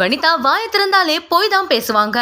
வனிதா வாய திறந்தாலே போய் தான் பேசுவாங்க.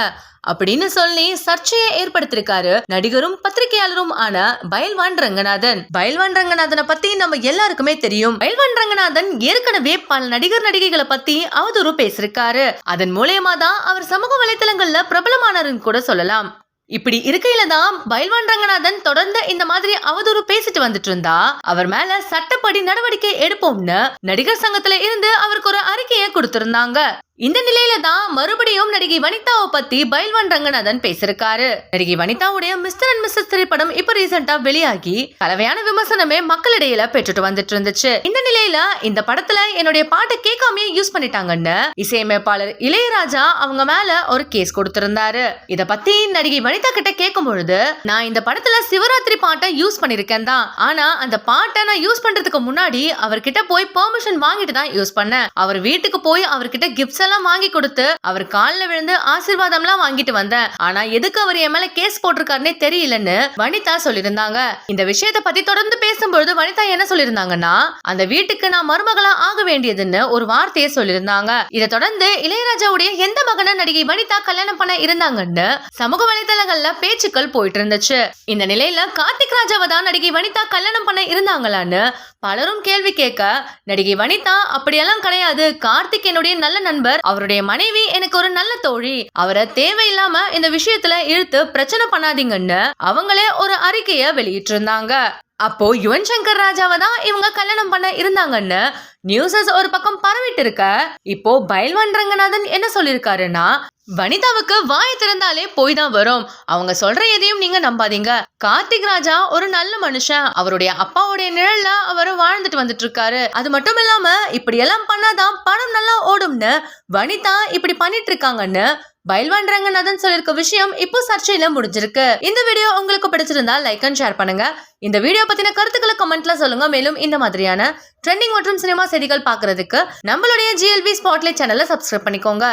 அப்படின்னு சொல்லி சர்ச்சையை ஏற்படுத்திருக்காரு நடிகரும் பத்திரிகையாளரும் ஆன பயில்வான் ரங்கநாதன். பயில்வான் ரங்கநாதனை பத்தி நம்ம எல்லாருக்குமே தெரியும். பயில்வான் ரங்கநாதன் ஏற்கனவே பல நடிகர் நடிகைகளை பத்தி அவதூறு பேசிருக்காரு அதன் மூலயமா தான் அவர் சமூக வலைதளங்கள்ல பிரபலமானாருன்னு கூட சொல்லலாம். இப்படி இருக்கையில தான் பயில்வான் ரங்கநாதன் தொடர்ந்து இந்த மாதிரி அவதூறு பேசிட்டு வந்துட்டு இருந்தா அவர் மேல சட்டப்படி நடவடிக்கை எடுப்போம்னு நடிகர் சங்கத்துல இருந்து அவருக்கு ஒரு அறிக்கையை கொடுத்திருந்தாங்க. இந்த நிலையில தான் மறுபடியும் நடிகை வனிதாவை பத்தி பயில்வான் ரங்கநாதன் பேசியிருக்காரு. நடிகை வனிதாவுடைய மிஸ்டர் அண்ட் மிஸ்ஸஸ் திரைப்படம் இப்ப ரீசெண்டா வெளியாகி கலவையான விமர்சனமே மக்களிடையில பெற்றுட்டு வந்துட்டு இருந்துச்சு. இந்த நிலையில இந்த படத்துல என்னுடைய பாட்டை கேட்காமயே யூஸ் பண்ணிட்டாங்கன்னு இசையமைப்பாளர் இளையராஜா அவங்க மேல ஒரு கேஸ் கொடுத்திருந்தாரு. இத பத்தி நடிகை வனிதா கிட்ட கேட்கும் பொழுது நான் இந்த படத்துல சிவராத்திரி பாட்டை யூஸ் பண்ணிருக்கேன் தான். ஆனா அந்த பாட்டை நான் யூஸ் பண்றதுக்கு முன்னாடி அவர்கிட்ட போய் பெர்மிஷன் வாங்கிட்டு தான் யூஸ் பண்ணேன். அவர் வீட்டுக்கு போய் அவர்கிட்ட கிஃப்ட்ஸ் எல்லாம் வாங்கி கொடுத்து அவர் காலில் விழுந்து ஆசீர்வாதம்லாம் வாங்கிட்டு வந்தேன் ஆனா எதுக்கு அவர் என் மேல கேஸ் போட்டிருக்காருன்னே தெரியலன்னு வனிதா சொல்லியிருந்தாங்க. இந்த விஷயத்தை பத்தி தொடர்ந்து பேசும்பொழுது வனிதா என்ன சொல்லியிருந்தாங்கன்னா அந்த வீட்டுக்கு நான் மருமகளா ஆக வேண்டியதுன்னு ஒரு வார்த்தையை சொல்லியிருந்தாங்க. இதை தொடர்ந்து இளையராஜாவுடைய எந்த மகன நடிகை வனிதா கல்யாணம் பண்ண இருந்தாங்கன்னு சமூக வலைதளங்கள்ல பேச்சுக்கள் போயிட்டு இருந்துச்சு. இந்த நிலையில கார்த்திக் ராஜாவை தான் நடிகை வனிதா கல்யாணம் பண்ண இருந்தாங்களான்னு பலரும் கேள்வி கேட்க நடிகை வனிதா அப்படியெல்லாம் கிடையாது. கார்த்திக் என்னுடைய நல்ல நண்பர். அவருடைய மனைவி எனக்கு ஒரு நல்ல தோழி. அவரை தேவையில்லாம இந்த விஷயத்துல இழுத்து பிரச்சனை பண்ணாதீங்கன்னு அவங்களே ஒரு அறிக்கைய வெளியிட்டிருந்தாங்க. அப்போ யுவன் சங்கர் ராஜாவை தான் இவங்க கல்யாணம் பண்ண இருந்தாங்கன்னு நியூஸஸ் ஒரு பக்கம் பரவிட்டு இருக்க இப்போ பயில்வான் ரங்கநாதன் என்ன சொல்லியிருக்காருன்னா வனிதாவுக்கு வாய் திறந்தாலே போய் தான் வரும். அவங்க சொல்ற எதையும் நீங்க நம்பாதீங்க. கார்த்திக் ராஜா ஒரு நல்ல மனுஷன். அவருடைய அப்பாவுடைய நிழல்ல அவர் வாழ்ந்துட்டு வந்துட்டு இருக்காரு அது மட்டும் இல்லாம இப்படி எல்லாம் பண்ணாதான் பணம் நல்லா ஓடும்னு வனிதா இப்படி பண்ணிட்டு இருக்காங்கன்னு பயில்வான் ரங்கநாதன் சொல்லியிருக்க விஷயம் இப்போ சர்ச்சையில முடிஞ்சிருக்கு. இந்த வீடியோ உங்களுக்கு பிடிச்சிருந்தா லைக் அண்ட் ஷேர் பண்ணுங்க. இந்த வீடியோ பத்தின கருத்துக்களை கமெண்ட்ல சொல்லுங்க. மேலும் இந்த மாதிரியான ட்ரெண்டிங் மற்றும் சினிமா செய்திகள் பாக்குறதுக்கு நம்மளுடைய ஜிஎல்வி ஸ்பாட்லைட் சேனலை சப்ஸ்கிரைப் பண்ணிக்கோங்க.